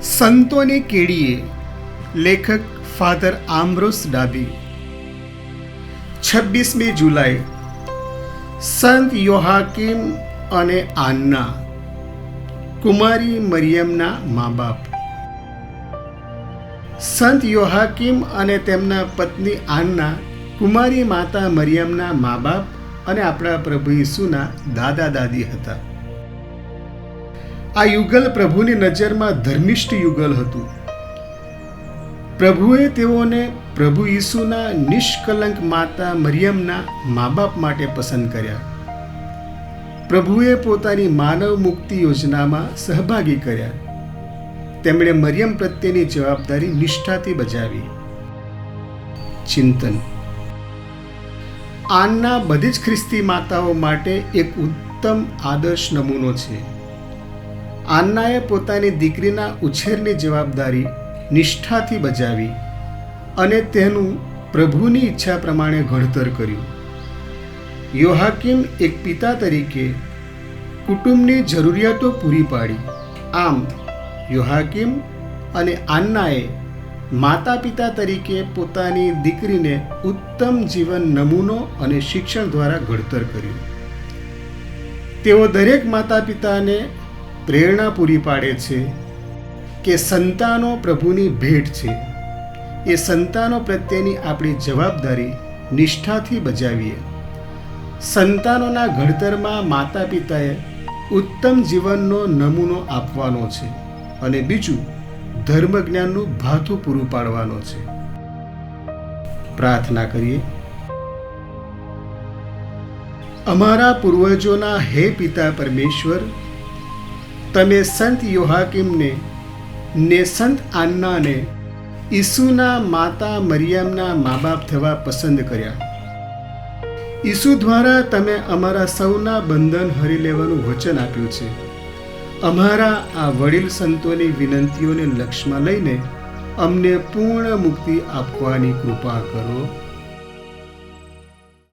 સંતોની કેડીએ લેખક ફાધર આમ્રોસ ડાબી. છવ્વીસમી જુલાઈ, સંત યોહાકીમ અને આન્ના, કુમારી મરિયમના મા બાપ સંત યોહાકીમ અને તેમના પત્ની આન્ના, કુમારી માતા મરિયમના મા બાપ અને આપણા પ્રભુ ઈસુના દાદા દાદી હતા. આ યુગલ પ્રભુની નજરમાં ધર્મિષ્ઠ યુગલ હતું. પ્રભુએ તેઓને પ્રભુ ઈસુના નિષ્કલંક માતા મરિયમના મા બાપ માટે પસંદ કર્યા. પ્રભુએ પોતાની માનવ મુક્તિ યોજનામાં સહભાગી કર્યા. તેમણે મરિયમ પ્રત્યેની જવાબદારી નિષ્ઠાથી બજાવી. ચિંતન. આનના બધી જ ખ્રિસ્તી માતાઓ માટે એક ઉત્તમ આદર્શ નમૂનો છે. આન્નાએ પોતાની દીકરીના ઉછેરની જવાબદારી નિષ્ઠાથી બજાવી અને તેનું પ્રભુની ઈચ્છા પ્રમાણે ઘડતર કર્યું. યોહાકીમ એક પિતા તરીકે કુટુંબની જરૂરિયાતો પૂરી પાડી. આમ યોહાકીમ અને આન્નાએ માતા પિતા તરીકે પોતાની દીકરીને ઉત્તમ જીવન નમૂનો અને શિક્ષણ દ્વારા ઘડતર કર્યું. તેઓ દરેક માતા પિતાને પ્રેરણા પૂરી પાડે છે કે સંતાનો પ્રભુની ભેટ છે. એ સંતાનો પ્રત્યેની આપણી જવાબદારી, નિષ્ઠાથી બજાવીએ. સંતાનોના ઘડતરમાં માતા પિતાએ ઉત્તમ જીવનનો નમૂનો આપવાનો છે અને બીજું ધર્મજ્ઞાનનું ભાથું પૂરું પાડવાનો છે. પ્રાર્થના કરીએ. અમારા પૂર્વજોના હે પિતા પરમેશ્વર તમે સંત યોહાકીમને ને સંત આન્નાને ઈસુના માતા મરિયમના મા બાપ થવા પસંદ કર્યા. ઈસુ દ્વારા તમે અમારા સૌના બંધન હરી લેવાનું વચન આપ્યું છે. અમારા આ વડીલ સંતોની વિનંતીઓને લક્ષ્યમાં લઈને અમને પૂર્ણ મુક્તિ આપવાની કૃપા કરો.